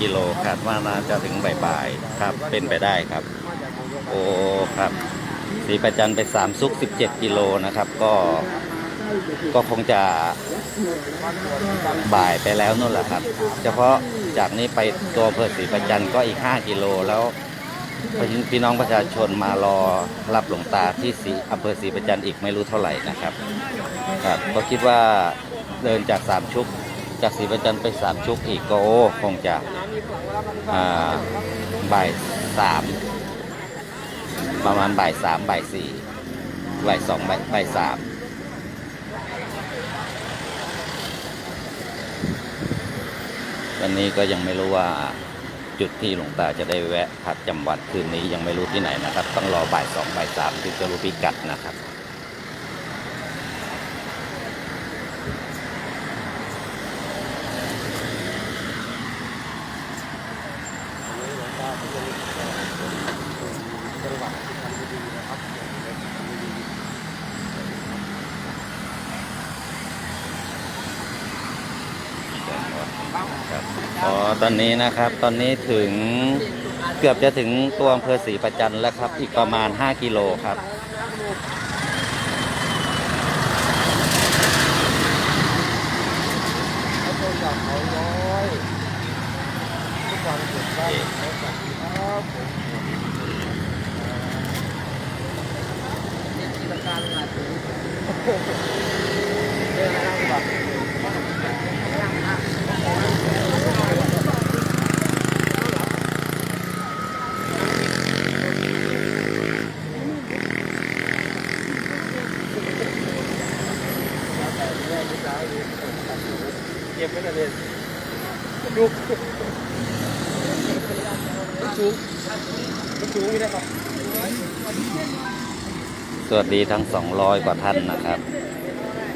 กิโลคาดว่าน่าจะถึงบ่ายๆครับ เป็นไปได้ครับ โอ้ครับสีประจันไปสามซุก 17 กิโลนะครับ ก็ก็คงจะบ่ายไปแล้วนู่นแหละครับ เฉพาะจากนี้ไปตัวอำเภอศรีประจันก็อีก 5 กิโลแล้วพี่น้องประชาชนมารอรับหลวงตาที่สีอำเภอศรีประจันอีกไม่รู้เท่าไหร่นะครับครับก็คิดว่าเดินจากสามชุก จากศรีประจันไปสามชุกอีกก็โอ้คงจะ บ่ายสามประมาณบ่ายสามบ่ายสี่บ่ายสองบ่ายสามวันนี้ก็ยังไม่รู้ว่าจุดที่หลวงตาจะได้แวะพักจำวัดคืนนี้ยังไม่รู้ที่ไหนนะครับ ต้องรอบ่ายสองบ่ายสามถึงจะรู้พิกัดนะครับอ๋อ ตอนนี้นะครับ ตอนนี้ถึงเกือบจะถึงตัวอำเภอศรีประจันแล้วครับ อีกประมาณ 5 กิโลครับต้นจากเขาน้อยทุกวันเกิดได้เขาจัดครับผมเนี่ยกิจการงานถึงเรื่องอะไรบ้างเก็บไว้เลย ดูมันสูงมัสูงนี่ได้ครับสวัสดีทั้ง 200 กว่าท่านนะครับ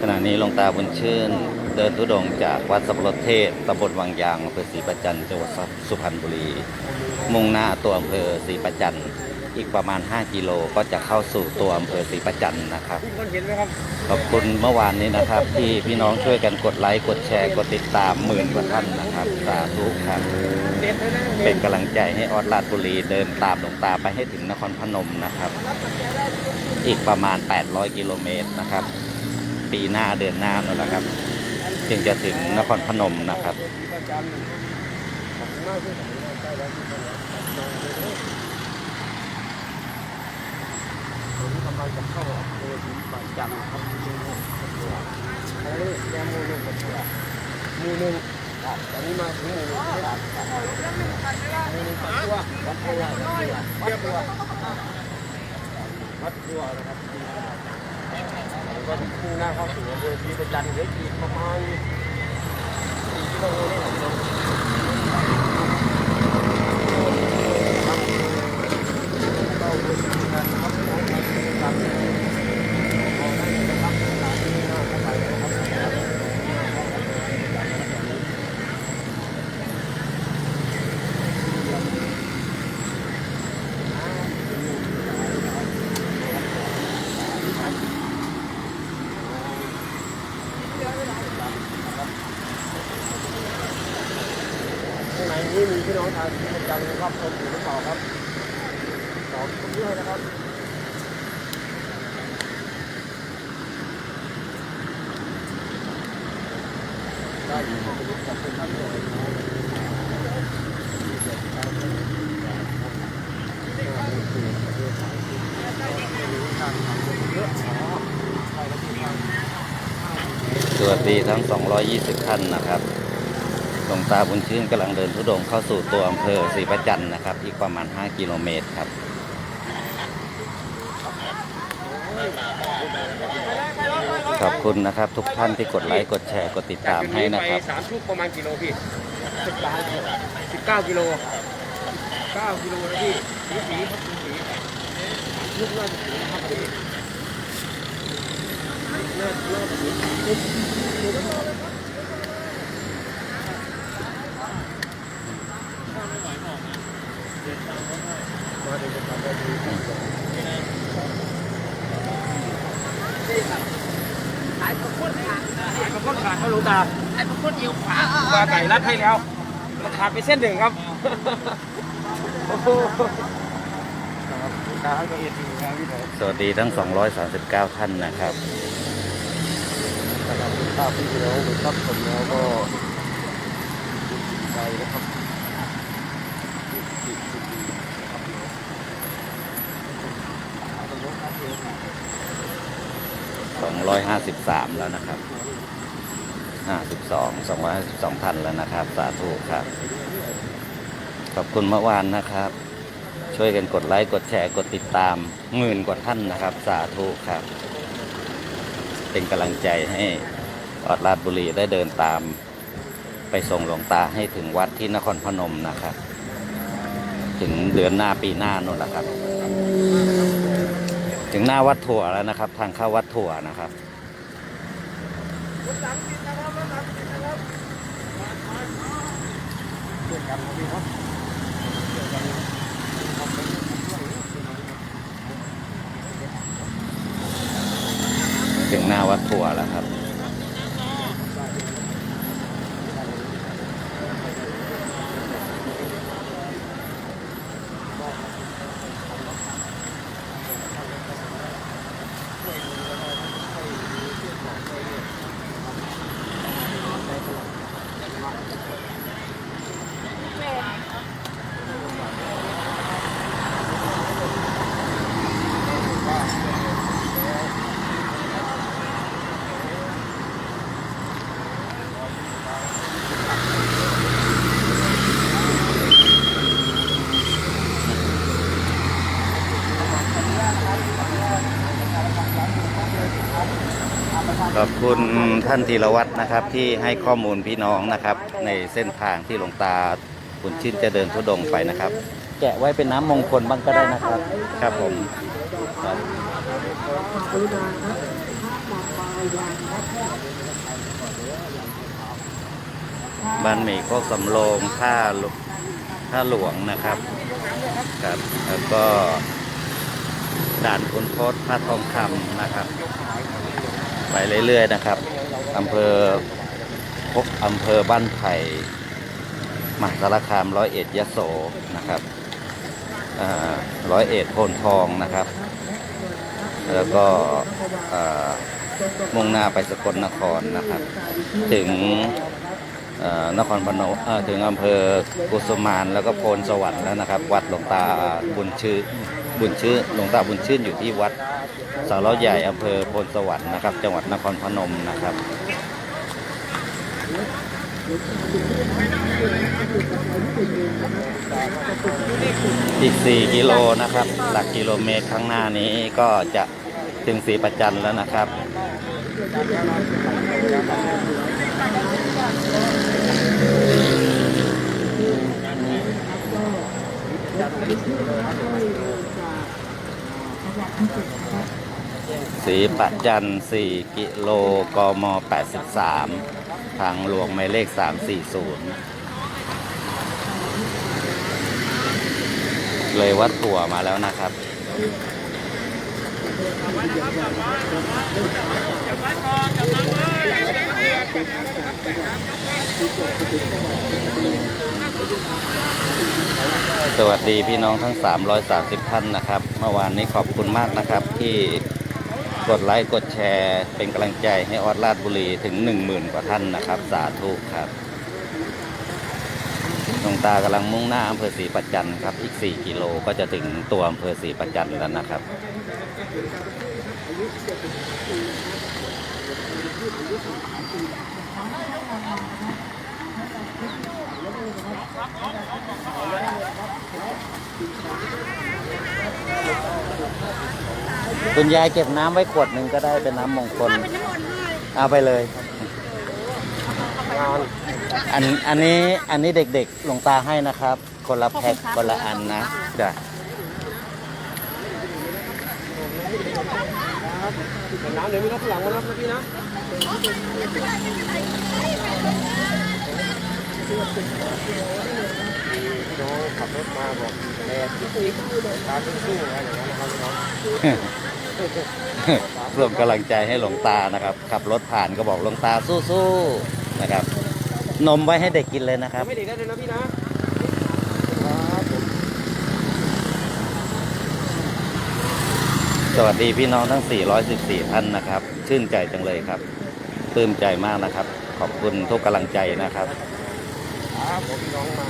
ขณะนี้หลวงตาบุญชื่น เดินทุดงจากวัดสับปะรดเทศตำบลวังยางอำเภอศรีประจันจังหวัดสุพรรณบุรี มุ่งหน้าตัวอำเภอศรีประจัน อีกประมาณ 5 กิโลก็จะเข้าสู่ตัวอำเภอศรีประจันนะครับทุกคนเห็นไหมครับขอบคุณเมื่อวานนี้นะครับ ที่พี่น้องช่วยกันกดไลค์กดแชร์กดติดตามหมื่นกว่าท่านนะครับสาธุครับเด็ดเลยนะเป็นกำลังใจให้ออดลาดบุรีเดินตามหลวงตาไปให้ถึงนครพนมนะครับ อีกประมาณ 800 กิโลเมตรนะครับ ปีหน้าเดือนหน้านั่นแหละครับ จึงจะถึงนครพนมนะครับ ประจำขากที่ผมได้ใกล้แล้วที่มผมกำลังจะเข้าอำเภอศรีประจันครับที่นี่อันนี้แยกหมู่หนึ่งกับหมู่หนึ่งครับตอนนี้มาถึงหมู่หนึ่งแล้วครับมู่หนึ่งปัดตัววัดตัววัดตัววัดตัวนะครับก็มุ่งหน้าเข้าสู่อำเภอศรีประจันเหลืออีกประมาณสี่กิโลเมตรครับ ข้างในนี้มีพี่น้องชาวศรีประจันทร์รับชมอยู่หรือเปล่าครับขอบคุณด้วยนะครับได้ยินขอบคุณขอบคุณครับเยอะอ๋อใช่แล้วที่ทาง สวัสดีทั้ง 220 ท่านนะครับหลวงตาบุญชื่นกำลังเดินทุดงเข้าสู่ตัวอำเภอศรีประจันนะครับ อีกประมาณ 5 กิโลเมตรครับ อบคุณนะครับ ทุกท่านที่กดไลค์กดแชร์กดติดตามให้นะครับสามชุกประมาณกิโลพี่สิบเก้าสิบเก้ากิโลเก้ากิโลนะพี่สีสีครับสีสีลูกน่าจะถึงนะครับพี่น่าน่าจะถึงสีมาเดี๋ยวจะทำได้ดี ครับขายข้าวโพดขาดเขาหลวงตาขายข้าวโพดเดียวขวาปลาไก่รัดให้แล้วขาดไปเส้นหนึ่งครับโอ้โหครับการก็เอ็ดดีครับพี่น้องสวัสดีทั้ง 239 ท่านนะครับนะครับภาพพี่น้องไปทับชมแล้วก็ดีใจนะครับดีดีดีครับพี่น้อง 253 แล้วนะครับ 52 252ท่านแล้วนะครับ สาธุครับ ขอบคุณเมื่อวานนะครับ ช่วยกันกดไลค์กดแชร์กดติดตามหมื่นกว่าท่านนะครับ สาธุครับ เป็นกำลังใจให้ออดราชบุรีได้เดินตามไปส่งหลวงตาให้ถึงวัดที่นครพนมนะครับ ถึงเดือนหน้าปีหน้านู่นแหละครับ ถึงหน้าวัดถั่วแล้วนะครับ ทางเข้าวัดถั่วนะครับถึงหน้าวัดถั่วแล้วครับ ขอบคุณท่านธีรวัตรนะครับที่ให้ข้อมูลพี่น้องนะครับ ในเส้นทางที่หลวงตาบุญชื่นจะเดินทุดงไปนะครับ แกะไว้เป็นน้ำมงคลบ้างก็ได้นะครับ ครับผมครับบ้านหมี่โคกสำโรงท่าหลวท่าหลวงนะครับครับแล้วก็ด่านคุณทศพระทองคำนะครับ ไปเรื่อยๆนะครับอำเภอพบอำเภอบ้านไผ่มหาสารคามร้อยเอ็ดยะโสนะครับร้อยเอ็ดโพนทองนะครับ แล้วก็อ่ามุ่งหน้าไปสกลนครนะครับ ถึง นครพนมเอ่อถึงอำเภอกุสุมานแล้วก็โพนสวรรค์แล้วนะครับ วัดหลวงตาบุญชื่อบุญชื่อหลวงตาบุญชื่นอยู่ที่วัดสารใหญ่อำเภอโพนสวรรค์นะครับ จังหวัดนครพนมนะครับอีก 4 กิโลนะครับ หลักกิโลเมตรข้างหน้านี้ก็จะถึงสีประจันแล้วนะครับ สีประจัน4กิโลกม83ทางหลวงหมายเลข340 เลยวัดถั่วมาแล้วนะครับ สวัสดีพี่น้องทั้ง 330 ท่านนะครับ เมื่อวานนี้ขอบคุณมากนะครับ ที่กดไลค์กดแชร์เป็นกำลังใจให้ออดราชบุรีถึง 10,000 กว่าท่านนะครับ สาธุครับหลวงตากำลังมุ่งหน้าอำเภอศรีประจันครับ อีก 4 กิโลก็จะถึงตัวอำเภอศรีประจันแล้วนะครับ คุณยายเก็บน้ำไว้ขวดหนึ่งก็ได้เป็นน้ำมงคล เอาไปเลยงานอันอันนี้อันนี้เด็กๆหลวงตาให้นะครับ คนละแพ็คคนละอันนะจ้ะน้ำเดี๋ยวมีรถข้างหลังมารับนะพี่นะ น้องขับรถมาบอกแดดที่ตาสู้ๆอะไรอย่างเงี้ยนะครับน้องเพิ่มกำลังใจให้หลวงตานะครับ ขับรถผ่านก็บอกหลวงตาสู้ๆนะครับ นมไว้ให้เด็กกินเลยนะครับไม่เด็กได้เลยนะพี่นะครับผมสวัสดีพี่น้องทั้ง 414 ท่านนะครับ ชื่นใจจังเลยครับปลื้มใจมากนะครับ ขอบคุณทุกกำลังใจนะครับ ครับผมน้องมา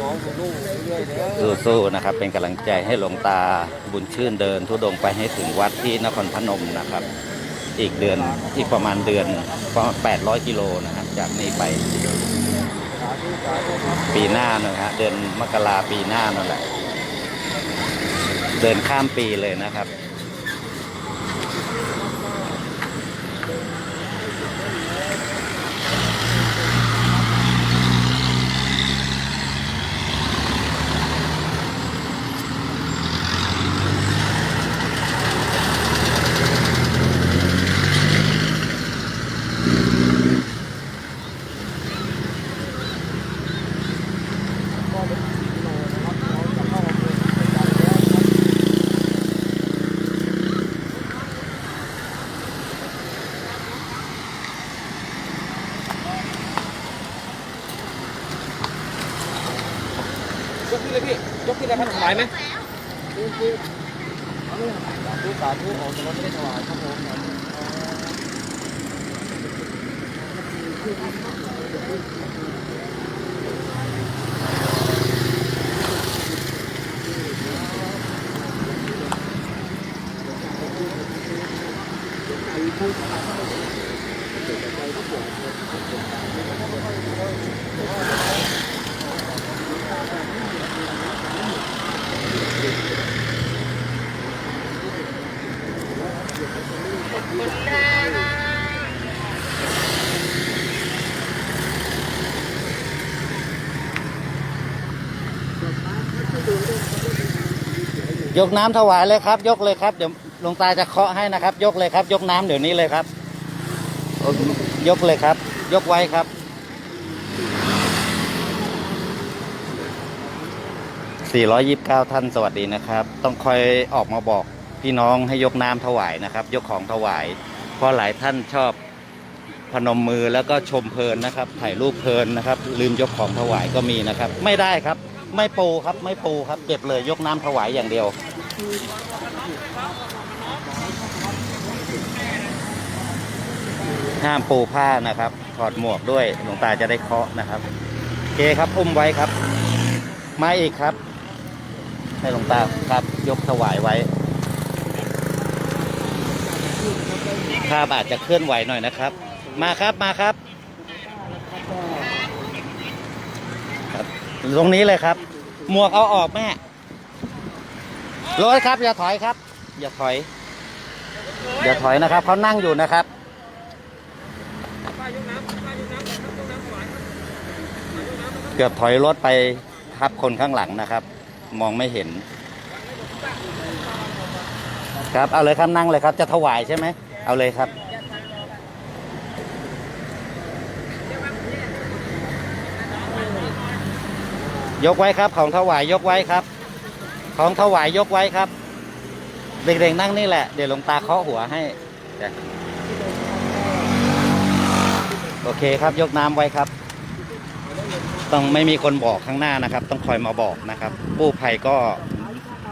น้องคุณลุงเรื่อยๆเด้อสู้ๆนะครับ เป็นกำลังใจให้หลวงตาบุญชื่นเดินทุดงไปให้ถึงวัดที่นครพนมนะครับ อีกเดือนอีกประมาณเดือนประมาณ800กิโลนะครับ จากนี้ไป ปีหน้านะฮะเดือนมกราปีหน้านั่นแหละ เดินข้ามปีเลยนะครับ ก็เป็นกิโลนะครับเราจะเข้าอำเภอศรีประจันทร์แล้วครับ ยกขึ้น เลยพี่ ยกขึ้นเลยครับถวายไหมจริงๆเอาเลยสาธุสาธุออกจากรไม่ได้ถวายครับผม ยกน้ำถวายเลยครับ ยกเลยครับ เดี๋ยวหลวงตาจะเคาะให้นะครับ ยกเลยครับ ยกน้ำเดี๋ยวนี้เลยครับ ยกเลยครับ ยกไว้ครับ429 ท่านสวัสดีนะครับ ต้องคอยออกมาบอกพี่น้องให้ยกน้ำถวายนะครับ ยกของถวาย เพราะหลายท่านชอบพนมมือแล้วก็ชมเพลินนะครับ ถ่ายรูปเพลินนะครับ ลืมยกของถวายก็มีนะครับ ไม่ได้ครับ ไม่ปูครับไม่ปูครับเก็บเลยยกน้ำถวายอย่างเดียวห้ามปูผ้านะครับ ถอดหมวกด้วยหลวงตาจะได้เคาะนะครับโอเคครับอุ้มไว้ครับ มาอีกครับ ให้หลวงตาครับ ยกถวายไว้ภาพอาจจะเคลื่อนไหวหน่อยนะครับ มาครับมาครับ ครับ ตรงนี้เลยครับ หมวกเอาออกแม่รถครับ อย่าถอยครับ อย่าถอย อย่าถอยนะครับเขานั่งอยู่นะครับเกือบถอยรถไปทับคนข้างหลังนะครับ มองไม่เห็น ครับเอาเลยครับนั่งเลยครับ จะถวายใช่ไหมเอาเลยครับ ยกไว้ครับ ของถวายยกไว้ครับ ของถวายยกไว้ครับ เด็กๆนั่งนี่แหละ เดี๋ยวหลวงตาเคาะหัวให้โอเคครับ ยกน้ำไว้ครับ ต้องไม่มีคนบอกข้างหน้านะครับ ต้องคอยมาบอกนะครับกู้ภัยก็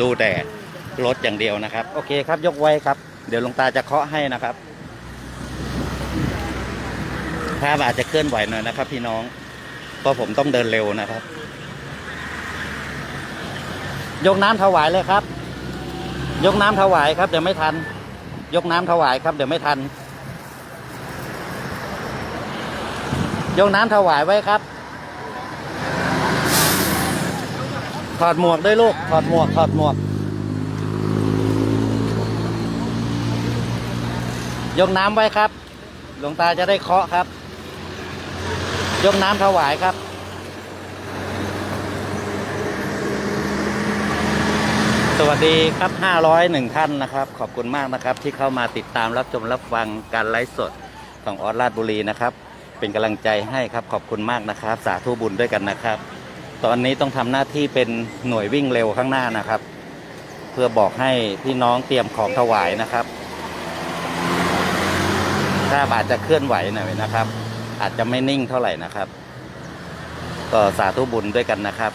ดูแต่รถอย่างเดียวนะครับ โอเคครับ ยกไว้ครับ เดี๋ยวหลวงตาจะเคาะให้นะครับภาพอาจจะเคลื่อนไหวหน่อยนะครับ พี่น้องเพราะผมต้องเดินเร็วนะครับ ยกน้ำถวายเลยครับ ยกน้ำถวายครับเดี๋ยวไม่ทัน ยกน้ำถวายครับ เดี๋ยวไม่ทัน ยกน้ำถวายไว้ครับ ถอดหมวกด้วยลูก ถอดหมวก ถอดหมวก ยกน้ำไว้ครับ หลวงตาจะได้เคาะครับ ยกน้ำถวายครับ สวัสดีครับ 501 ท่านนะครับ ขอบคุณมากนะครับ ที่เข้ามาติดตามรับชมรับฟังการไลฟ์สดของออสราชบุรีนะครับ เป็นกำลังใจให้ครับขอบคุณมากนะครับ สาธุบุญด้วยกันนะครับ ตอนนี้ต้องทำหน้าที่เป็นหน่วยวิ่งเร็วข้างหน้านะครับ เพื่อบอกให้พี่น้องเตรียมของถวายนะครับ ถ้าบาทจะเคลื่อนไหวหน่อยนะครับ อาจจะไม่นิ่งเท่าไหร่นะครับ ก็สาธุบุญด้วยกันนะครับ